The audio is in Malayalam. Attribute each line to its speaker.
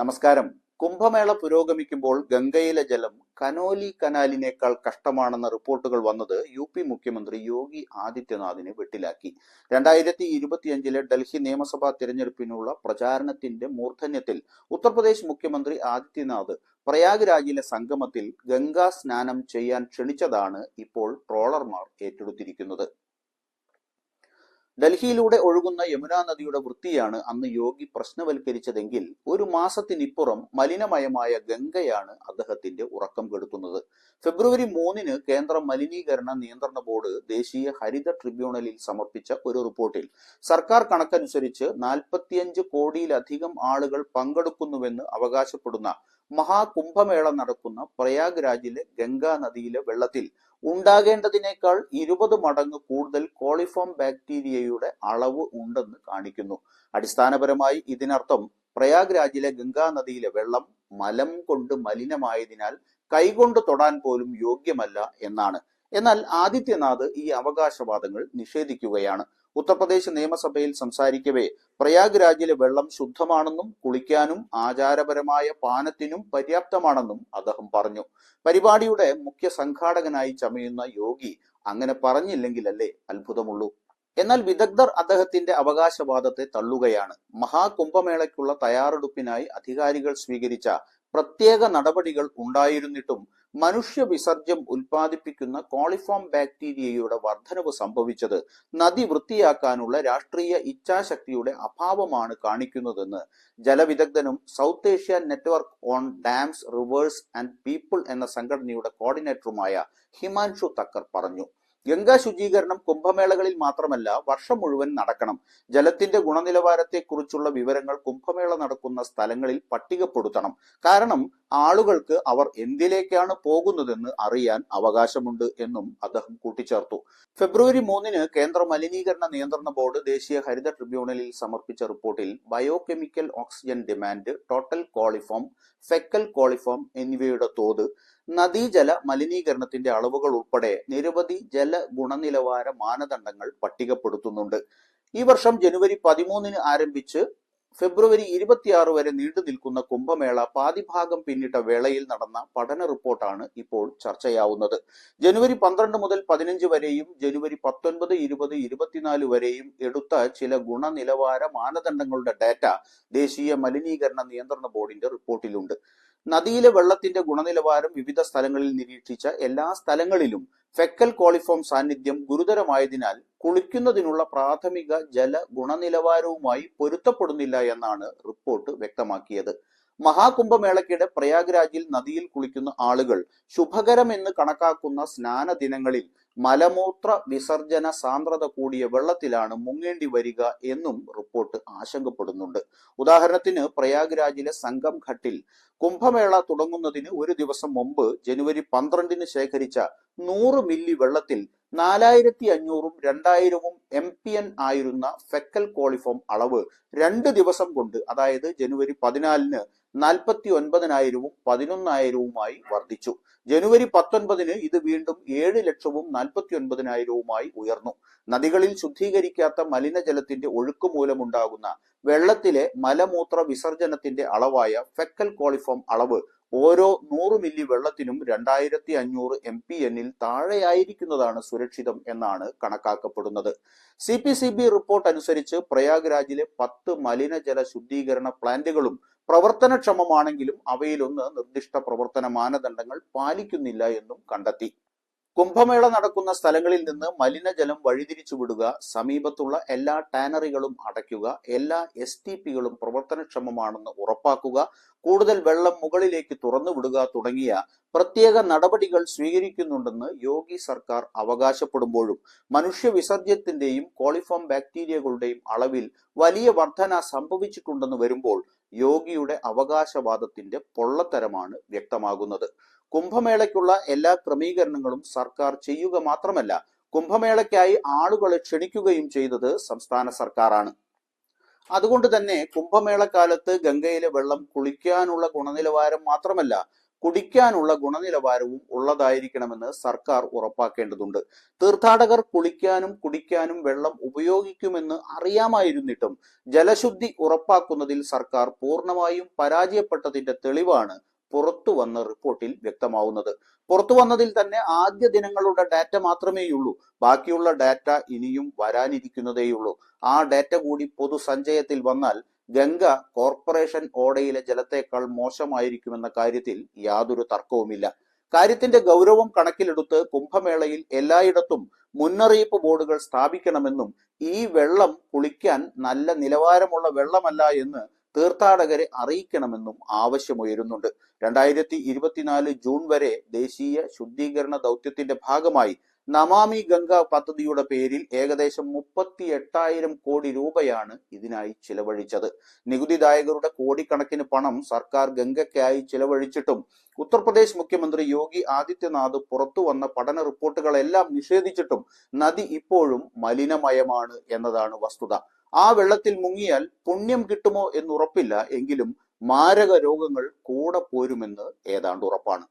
Speaker 1: നമസ്കാരം. കുംഭമേള പുരോഗമിക്കുമ്പോൾ ഗംഗയിലെ ജലം കനോലി കനാലിനേക്കാൾ കഷ്ടമാണെന്ന റിപ്പോർട്ടുകൾ വന്നത് യു പി മുഖ്യമന്ത്രി യോഗി ആദിത്യനാഥിനെ വെട്ടിലാക്കി. രണ്ടായിരത്തി ഇരുപത്തിയഞ്ചിലെ ഡൽഹി നിയമസഭാ തിരഞ്ഞെടുപ്പിനുള്ള പ്രചാരണത്തിന്റെ മൂർധന്യത്തിൽ ഉത്തർപ്രദേശ് മുഖ്യമന്ത്രി ആദിത്യനാഥ് പ്രയാഗ് രാജിലെ സംഗമത്തിൽ ഗംഗാ സ്നാനം ചെയ്യാൻ ക്ഷണിച്ചതാണ് ഇപ്പോൾ ട്രോളർമാർ ഏറ്റെടുത്തിരിക്കുന്നത്. ഡൽഹിയിലൂടെ ഒഴുകുന്ന യമുനാ നദിയുടെ വൃത്തിയാണ് അന്ന് യോഗി പ്രശ്നവൽക്കരിച്ചതെങ്കിൽ ഒരു മാസത്തിനിപ്പുറം മലിനമയമായ ഗംഗയാണ് അദ്ദേഹത്തിന്റെ ഉറക്കം കെടുത്തുന്നത്. ഫെബ്രുവരി മൂന്നിന് കേന്ദ്ര മലിനീകരണ നിയന്ത്രണ ബോർഡ് ദേശീയ ഹരിത ട്രിബ്യൂണലിൽ സമർപ്പിച്ച ഒരു റിപ്പോർട്ടിൽ സർക്കാർ കണക്കനുസരിച്ച് നാൽപ്പത്തിയഞ്ച് കോടിയിലധികം ആളുകൾ പങ്കെടുക്കുന്നുവെന്ന് അവകാശപ്പെടുന്ന മഹാകുംഭമേള നടക്കുന്ന പ്രയാഗ് രാജിലെ ഗംഗാ നദിയിലെ വെള്ളത്തിൽ ഉണ്ടാകേണ്ടതിനേക്കാൾ ഇരുപത് മടങ്ങ് കൂടുതൽ കോളിഫോം ബാക്ടീരിയയുടെ അളവ് ഉണ്ടെന്ന് കാണിക്കുന്നു. അടിസ്ഥാനപരമായി ഇതിനർത്ഥം പ്രയാഗ് രാജിലെ ഗംഗാ നദിയിലെ വെള്ളം മലം കൊണ്ട് മലിനമായതിനാൽ കൈകൊണ്ട് തൊടാൻ പോലും യോഗ്യമല്ല എന്നാണ്. എന്നാൽ ആദിത്യനാഥ് ഈ അവകാശവാദങ്ങൾ നിഷേധിക്കുകയാണ്. ഉത്തർപ്രദേശ് നിയമസഭയിൽ സംസാരിക്കവേ പ്രയാഗ് രാജിലെ വെള്ളം ശുദ്ധമാണെന്നും കുളിക്കാനും ആചാരപരമായ പാനത്തിനും പര്യാപ്തമാണെന്നും അദ്ദേഹം പറഞ്ഞു. പരിപാടിയുടെ മുഖ്യ സംഘാടകനായി ചമയുന്ന യോഗി അങ്ങനെ പറഞ്ഞില്ലെങ്കിലല്ലേ അത്ഭുതമുള്ളൂ. എന്നാൽ വിദഗ്ധർ അദ്ദേഹത്തിന്റെ അവകാശവാദത്തെ തള്ളുകയാണ്. മഹാകുംഭമേളയ്ക്കുള്ള തയ്യാറെടുപ്പിനായി അധികാരികൾ സ്വീകരിച്ച പ്രത്യേക നടപടികൾ ഉണ്ടായിരുന്നിട്ടും മനുഷ്യ വിസർജ്യം ഉൽപ്പാദിപ്പിക്കുന്ന കോളിഫോം ബാക്ടീരിയയുടെ വർധനവ് സംഭവിച്ചത് നദി വൃത്തിയാക്കാനുള്ള രാഷ്ട്രീയ ഇച്ഛാശക്തിയുടെ അഭാവമാണ് കാണിക്കുന്നതെന്ന് ജലവിദഗ്ധനും South Asia network on dams rivers and people എന്ന സംഘടനയുടെ കോർഡിനേറ്ററുമായ ഹിമാൻഷു തക്കർ പറഞ്ഞു. ഗംഗാ ശുചീകരണം കുംഭമേളകളിൽ മാത്രമല്ല വർഷം മുഴുവൻ നടക്കണം. ജലത്തിന്റെ ഗുണനിലവാരത്തെക്കുറിച്ചുള്ള വിവരങ്ങൾ കുംഭമേള നടക്കുന്ന സ്ഥലങ്ങളിൽ പട്ടികപ്പെടുത്തണം. കാരണം ആളുകൾക്ക് അവർ എന്തിലേക്കാണ് പോകുന്നതെന്ന് അറിയാൻ അവകാശമുണ്ട് എന്നും അദ്ദേഹം കൂട്ടിച്ചേർത്തു. ഫെബ്രുവരി മൂന്നിന് കേന്ദ്ര മലിനീകരണ നിയന്ത്രണ ബോർഡ് ദേശീയ ഹരിത ട്രിബ്യൂണലിൽ സമർപ്പിച്ച റിപ്പോർട്ടിൽ biochemical oxygen demand total coliform faecal coliform എന്നിവയുടെ തോത് നദീജല മലിനീകരണത്തിന്റെ അളവുകൾ ഉൾപ്പെടെ നിരവധി ജല ഗുണനിലവാര മാനദണ്ഡങ്ങൾ പട്ടികപ്പെടുത്തുന്നുണ്ട്. ഈ വർഷം ജനുവരി പതിമൂന്നിന് ആരംഭിച്ച് ഫെബ്രുവരി ഇരുപത്തിയാറ് വരെ നീണ്ടു നിൽക്കുന്ന കുംഭമേള പാതിഭാഗം പിന്നിട്ട വേളയിൽ നടന്ന പഠന റിപ്പോർട്ടാണ് ഇപ്പോൾ ചർച്ചയാവുന്നത്. ജനുവരി പന്ത്രണ്ട് മുതൽ പതിനഞ്ച് വരെയും ജനുവരി പത്തൊൻപത് ഇരുപത് ഇരുപത്തിനാല് വരെയും എടുത്ത ചില ഗുണനിലവാര മാനദണ്ഡങ്ങളുടെ ഡാറ്റ ദേശീയ മലിനീകരണ നിയന്ത്രണ ബോർഡിന്റെ റിപ്പോർട്ടിലുണ്ട്. നദിയിലെ വെള്ളത്തിന്റെ ഗുണനിലവാരം വിവിധ സ്ഥലങ്ങളിൽ നിരീക്ഷിച്ച എല്ലാ സ്ഥലങ്ങളിലും ഫെക്കൽ കോളിഫോം സാന്നിധ്യം ഗുരുതരമായതിനാൽ കുളിക്കുന്നതിനുള്ള പ്രാഥമിക ജല ഗുണനിലവാരവുമായി പൊരുത്തപ്പെടുന്നില്ല എന്നാണ് റിപ്പോർട്ട് വ്യക്തമാക്കിയത്. മഹാകുംഭമേളയ്ക്കിടെ പ്രയാഗ്രാജിൽ നദിയിൽ കുളിക്കുന്ന ആളുകൾ ശുഭകരം എന്ന് കണക്കാക്കുന്ന സ്നാന ദിനങ്ങളിൽ മലമൂത്ര വിസർജന സാന്ദ്രത കൂടിയ വെള്ളത്തിലാണ് മുങ്ങേണ്ടി വരിക എന്നും റിപ്പോർട്ട് ആശങ്കപ്പെടുന്നുണ്ട്. ഉദാഹരണത്തിന് പ്രയാഗ്രാജിലെ സംഗം ഘട്ടിൽ കുംഭമേള തുടങ്ങുന്നതിന് ഒരു ദിവസം മുമ്പ് ജനുവരി പന്ത്രണ്ടിന് ശേഖരിച്ച നൂറ് മില്ലി വെള്ളത്തിൽ നാലായിരത്തി അഞ്ഞൂറും രണ്ടായിരവും എം പി എൻ ആയിരുന്ന ഫെക്കൽ കോളിഫോം അളവ് രണ്ട് ദിവസം കൊണ്ട് അതായത് ജനുവരി പതിനാലിന് നാൽപ്പത്തി ഒൻപതിനായിരവും പതിനൊന്നായിരവുമായി വർദ്ധിച്ചു. ജനുവരി പത്തൊൻപതിന് ഇത് വീണ്ടും ഏഴ് ലക്ഷവും നാൽപ്പത്തി ഒൻപതിനായിരവുമായി ഉയർന്നു. നദികളിൽ ശുദ്ധീകരിക്കാത്ത മലിനജലത്തിന്റെ ഒഴുക്ക് മൂലമുണ്ടാകുന്ന വെള്ളത്തിലെ മലമൂത്ര വിസർജനത്തിന്റെ അളവായ ഫെക്കൽ കോളിഫോം അളവ് ഓരോ നൂറ് മില്ലി വെള്ളത്തിനും രണ്ടായിരത്തി അഞ്ഞൂറ് എം പി എന്നിൽ താഴെയായിരിക്കുന്നതാണ് സുരക്ഷിതം എന്നാണ് കണക്കാക്കപ്പെടുന്നത്. C P C B report അനുസരിച്ച് പ്രയാഗ്രാജിലെ പത്ത് മലിനജല ശുദ്ധീകരണ പ്ലാന്റുകളും പ്രവർത്തനക്ഷമമാണെങ്കിലും അവയിലൊന്ന് നിർദ്ദിഷ്ട പ്രവർത്തന മാനദണ്ഡങ്ങൾ പാലിക്കുന്നില്ല എന്നും കണ്ടെത്തി. കുംഭമേള നടക്കുന്ന സ്ഥലങ്ങളിൽ നിന്ന് മലിനജലം വഴിതിരിച്ചുവിടുക സമീപത്തുള്ള എല്ലാ ടാനറികളും അടയ്ക്കുക എല്ലാ എസ് ടി പികളും പ്രവർത്തനക്ഷമമാണെന്ന് ഉറപ്പാക്കുക കൂടുതൽ വെള്ളം മുകളിലേക്ക് തുറന്നുവിടുക തുടങ്ങിയ പ്രത്യേക നടപടികൾ സ്വീകരിക്കുന്നുണ്ടെന്ന് യോഗി സർക്കാർ അവകാശപ്പെടുമ്പോഴും മനുഷ്യ വിസർജ്യത്തിന്റെയും കോളിഫോം ബാക്ടീരിയകളുടെയും അളവിൽ വലിയ വർധന സംഭവിച്ചിട്ടുണ്ടെന്ന് വരുമ്പോൾ യോഗിയുടെ അവകാശവാദത്തിന്റെ പൊള്ളത്തരമാണ് വ്യക്തമാകുന്നത്. കുംഭമേളയ്ക്കുള്ള എല്ലാ ക്രമീകരണങ്ങളും സർക്കാർ ചെയ്യുക മാത്രമല്ല കുംഭമേളയ്ക്കായി ആളുകളെ ക്ഷണിക്കുകയും ചെയ്തത് സംസ്ഥാന സർക്കാരാണ്. അതുകൊണ്ട് തന്നെ കുംഭമേളക്കാലത്ത് ഗംഗയിലെ വെള്ളം കുളിക്കാനുള്ള ഗുണനിലവാരം മാത്രമല്ല കുടിക്കാനുള്ള ഗുണനിലവാരവും ഉള്ളതായിരിക്കണമെന്ന് സർക്കാർ ഉറപ്പാക്കേണ്ടതുണ്ട്. തീർത്ഥാടകർ കുളിക്കാനും കുടിക്കാനും വെള്ളം ഉപയോഗിക്കുമെന്ന് അറിയാമായിരുന്നിട്ടും ജലശുദ്ധി ഉറപ്പാക്കുന്നതിൽ സർക്കാർ പൂർണമായും പരാജയപ്പെട്ടതിന്റെ തെളിവാണ് പുറത്തു വന്ന റിപ്പോർട്ടിൽ വ്യക്തമാവുന്നത്. പുറത്തു വന്നതിൽ തന്നെ ആദ്യ ദിനങ്ങളുടെ ഡാറ്റ മാത്രമേയുള്ളൂ. ബാക്കിയുള്ള ഡാറ്റ ഇനിയും വരാനിരിക്കുന്നതേയുള്ളൂ. ആ ഡാറ്റ കൂടി പൊതുസഞ്ചയത്തിൽ വന്നാൽ ഗംഗ കോർപ്പറേഷൻ ഓടയിലെ ജലത്തേക്കാൾ മോശമായിരിക്കുമെന്ന കാര്യത്തിൽ യാതൊരു തർക്കവുമില്ല. കാര്യത്തിന്റെ ഗൗരവം കണക്കിലെടുത്ത് കുംഭമേളയിൽ എല്ലായിടത്തും മുന്നറിയിപ്പ് ബോർഡുകൾ സ്ഥാപിക്കണമെന്നും ഈ വെള്ളം കുളിക്കാൻ നല്ല നിലവാരമുള്ള വെള്ളമല്ല എന്ന് തീർത്ഥാടകരെ അറിയിക്കണമെന്നും ആവശ്യമുയരുന്നുണ്ട്. രണ്ടായിരത്തി ഇരുപത്തിനാല് ജൂൺ വരെ ദേശീയ ശുദ്ധീകരണ ദൗത്യത്തിന്റെ ഭാഗമായി നമാമി ഗംഗ പദ്ധതിയുടെ പേരിൽ ഏകദേശം മുപ്പത്തി എട്ടായിരം കോടി രൂപയാണ് ഇതിനായി ചിലവഴിച്ചത്. നികുതിദായകരുടെ കോടിക്കണക്കിന് പണം സർക്കാർ ഗംഗയ്ക്കായി ചിലവഴിച്ചിട്ടും ഉത്തർപ്രദേശ് മുഖ്യമന്ത്രി യോഗി ആദിത്യനാഥ് പുറത്തു വന്ന പഠന റിപ്പോർട്ടുകളെല്ലാം നിഷേധിച്ചിട്ടും നദി ഇപ്പോഴും മലിനമയമാണ് എന്നതാണ് വസ്തുത. ആ വെള്ളത്തിൽ മുങ്ങിയാൽ പുണ്യം കിട്ടുമോ എന്നുറപ്പില്ല എങ്കിലും മാരക രോഗങ്ങൾ കൂടെ പോരുമെന്ന് ഏതാണ്ട് ഉറപ്പാണ്.